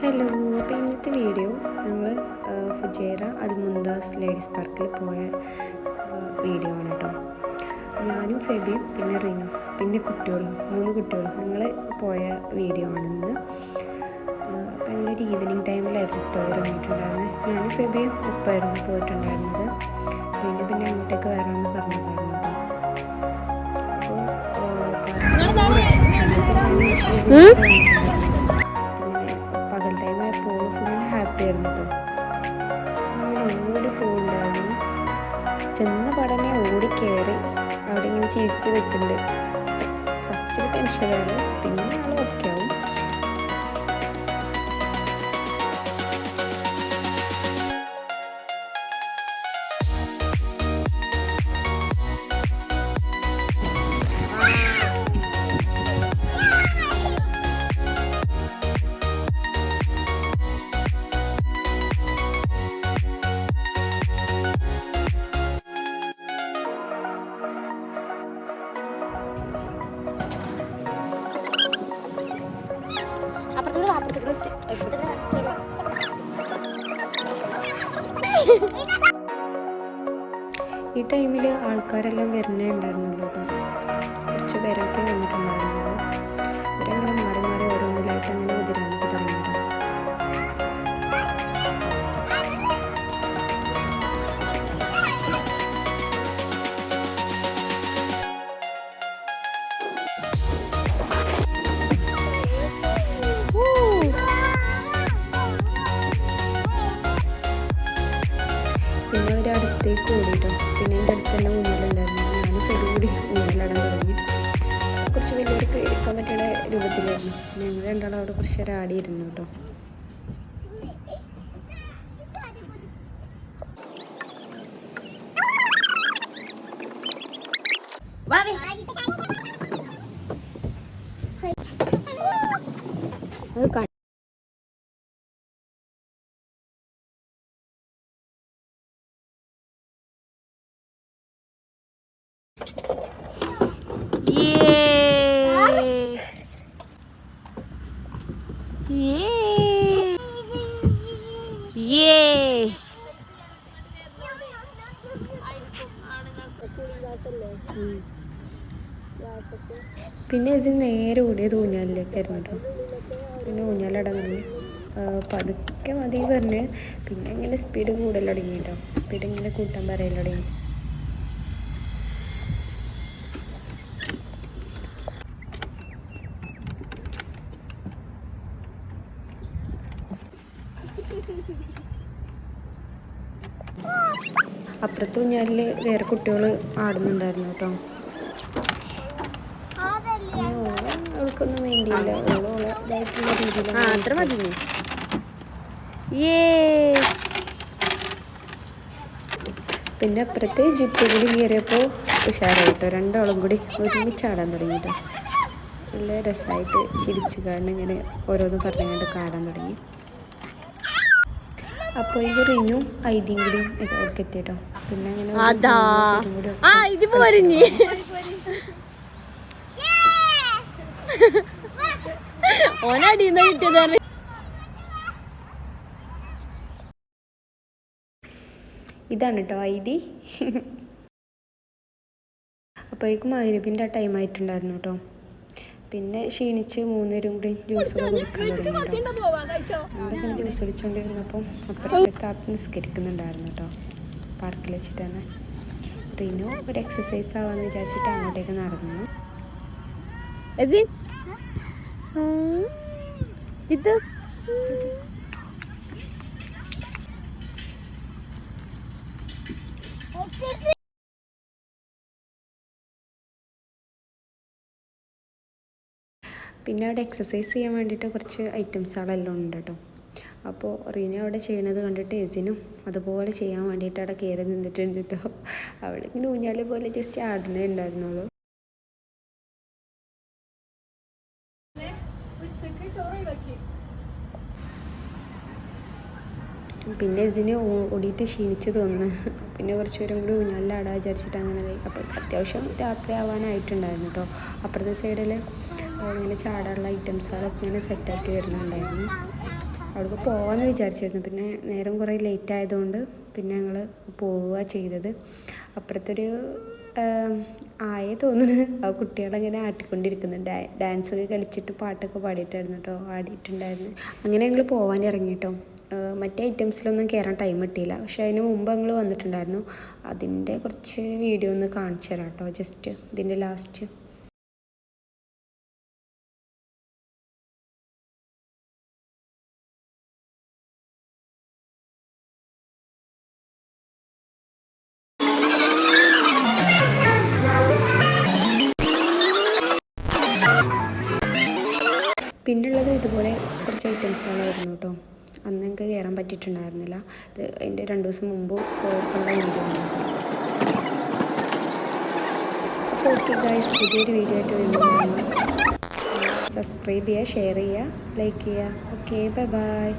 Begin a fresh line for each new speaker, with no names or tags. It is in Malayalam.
ഹലോ അപ്പോൾ ഇന്നത്തെ വീഡിയോ ഞങ്ങൾ ഫുജേറ അൽ മുന്താസ് ലേഡീസ് പാർക്കിൽ പോയ വീഡിയോ ആണ് കേട്ടോ. ഞാനും ഫെബിയും പിന്നെ റിനും പിന്നെ കുട്ടികളും മൂന്ന് കുട്ടികളും ഞങ്ങൾ പോയ വീഡിയോ ആണിന്ന് അപ്പോൾ ഞങ്ങളൊരു ഈവനിങ് ടൈമിലായിരുന്നു കേട്ടോ ഇറങ്ങിയിട്ടുണ്ടായിരുന്നത് ഞാനും ഫെബിയും ഒപ്പമായിരുന്നു പോയിട്ടുണ്ടായിരുന്നത്. റിനു പിന്നെ അങ്ങോട്ടേക്ക് വരാമെന്ന് പറഞ്ഞിട്ടുണ്ടായിരുന്നു കേട്ടോ അപ്പോൾ കയറി അവിടെ ഇങ്ങനെ ചിരിച്ച് നിൽക്കുന്നുണ്ട്. ഫസ്റ്റ് ടെൻഷനാണ് പിന്നെ ഈ ടൈമിൽ ആൾക്കാരെല്ലാം വരുന്നേ ഉണ്ടായിരുന്നുള്ളൂ. കുറച്ച് പേരൊക്കെ വന്നിട്ടുണ്ടായിരുന്നുള്ളൂ ഞാൻ പെരുകൂടി തുടങ്ങി. കുറച്ച് വലിയവർക്ക് എടുക്കാൻ പറ്റുന്ന രൂപത്തിലായിരുന്നു. ഞങ്ങൾ രണ്ടാളും അവിടെ കുറച്ച് നേരം ആടിയിരുന്നു കേട്ടോ. അത് പിന്നെ ഇതിന് നേരെ ഓടിയത് ഊഞ്ഞാലിലേക്കായിരുന്നു കേട്ടോ. പിന്നെ ഊഞ്ഞാലടങ്ങി പതുക്കെ മതി പറഞ്ഞ്. പിന്നെ ഇങ്ങനെ സ്പീഡ് കൂടുതലടങ്ങി കേട്ടോ. സ്പീഡ് ഇങ്ങനെ കൂട്ടാൻ പറയൽ തുടങ്ങി. അപ്പുറത്ത് ഊഞ്ഞാലിൽ വേറെ കുട്ടികൾ ആടുന്നുണ്ടായിരുന്നു കേട്ടോ. അവൾക്കൊന്നും വേണ്ടിയില്ല. രീതിയിൽ
അത്ര മതി
പിന്നെ അപ്പുറത്തെ ജിത്ത് കൂടി കയറിയപ്പോൾ ഉഷാറായിട്ടോ രണ്ടാളും കൂടി ഒരുമിച്ച് ആടാൻ തുടങ്ങിട്ടോ നല്ല രസമായിട്ട് ചിരിച്ചു കാരണം ഇങ്ങനെ ഓരോന്ന് പറഞ്ഞുകൊണ്ട് കാടാൻ തുടങ്ങി. അപ്പോൾ ഇത് റിനും ഐതിയും കൂടി എത്തിട്ടോ പിന്നെ അങ്ങനെ
അതാ. ആ ഇത് പോരിഞ്ഞ് ഓനടിയുന്ന കിട്ടിയതാണ്
ഇതാണ് കേട്ടോ ഐതി. അപ്പോഴേക്കും മൈരബിന്റെ ആ ടൈം ആയിട്ടുണ്ടായിരുന്നു കേട്ടോ പിന്നെ ക്ഷീണിച്ച് മൂന്നുപേരും കൂടി ജ്യൂസ് കുടിക്കാൻ ജ്യൂസ് കുടിച്ചുകൊണ്ടിരുന്നപ്പം അപ്പുറത്തെ താത്ത നിസ്കരിക്കുന്നുണ്ടായിരുന്നു കേട്ടോ പാർക്കിൽ വെച്ചിട്ടാണ്. റിനു ഒരു എക്സസൈസ് ആവാന്ന് വിചാരിച്ചിട്ട് അങ്ങോട്ടേക്ക് നടന്നു.
ജിത്ത്?
പിന്നെ അവിടെ എക്സസൈസ് ചെയ്യാൻ വേണ്ടിയിട്ട് കുറച്ച് ഐറ്റംസുകളെല്ലാം ഉണ്ട് കേട്ടോ. അപ്പോൾ റീന അവിടെ ചെയ്യണത് കണ്ടിട്ട് എജിനും അതുപോലെ ചെയ്യാൻ വേണ്ടിയിട്ട് അവിടെ കയറി നിന്നിട്ടുണ്ട് കേട്ടോ. അവിടെ ഇങ്ങനെ ഊഞ്ഞാൽ പോലെ ജസ്റ്റ് ആടുന്നേ ഉണ്ടായിരുന്നുള്ളൂ. പിന്നെ ഇതിന് ഓടിയിട്ട് ക്ഷീണിച്ച് തോന്നുന്നു. പിന്നെ കുറച്ച് നേരം കൂടി ഊഞ്ഞാലിലാടാ വിചാരിച്ചിട്ട് അങ്ങനെ. അപ്പോൾ അത്യാവശ്യം രാത്രി ആവാനായിട്ടുണ്ടായിരുന്നു കേട്ടോ അപ്പുറത്തെ സൈഡിൽ ഇങ്ങനെ ചാടാനുള്ള ഐറ്റംസുകളൊക്കെ ഇങ്ങനെ സെറ്റാക്കി വരുന്നുണ്ടായിരുന്നു. അവിടെ പോകാമെന്ന് വിചാരിച്ചിരുന്നു. പിന്നെ നേരം കുറേ ലേറ്റ് ആയതുകൊണ്ട് പിന്നെ ഞങ്ങൾ പോവുക ചെയ്തത്. അപ്പുറത്തൊരു ആയേ തോന്നുന്നു. ആ കുട്ടികളങ്ങനെ ഡാൻസ് ഒക്കെ കളിച്ചിട്ട് പാട്ടൊക്കെ പാടിയിട്ടായിരുന്നു കേട്ടോ ആടിയിട്ടുണ്ടായിരുന്നു. അങ്ങനെ ഞങ്ങൾ പോവാൻ ഇറങ്ങി കേട്ടോ മറ്റേ ഐറ്റംസിലൊന്നും കയറാൻ ടൈം കിട്ടിയില്ല. പക്ഷേ അതിന് മുമ്പ് ഞങ്ങൾ വന്നിട്ടുണ്ടായിരുന്നു. അതിന്റെ കുറച്ച് വീഡിയോ ഒന്ന് കാണിച്ചു തരാം കേട്ടോ ജസ്റ്റ് ഇതിന്റെ ലാസ്റ്റ് പിന്നുള്ളത് ഇതുപോലെ കുറച്ച് ഐറ്റംസുകളായിരുന്നു കേട്ടോ അന്ന് ഞങ്ങൾക്ക് കയറാൻ പറ്റിയിട്ടുണ്ടായിരുന്നില്ല. ഇത് അതിന്റെ രണ്ട് ദിവസം മുമ്പ് പോയിട്ടുള്ള വീഡിയോ പുതിയൊരു വീഡിയോ ആയിട്ട് സബ്സ്ക്രൈബ് ചെയ്യുക ഷെയർ ചെയ്യുക ലൈക്ക് ചെയ്യുക. Okay bye bye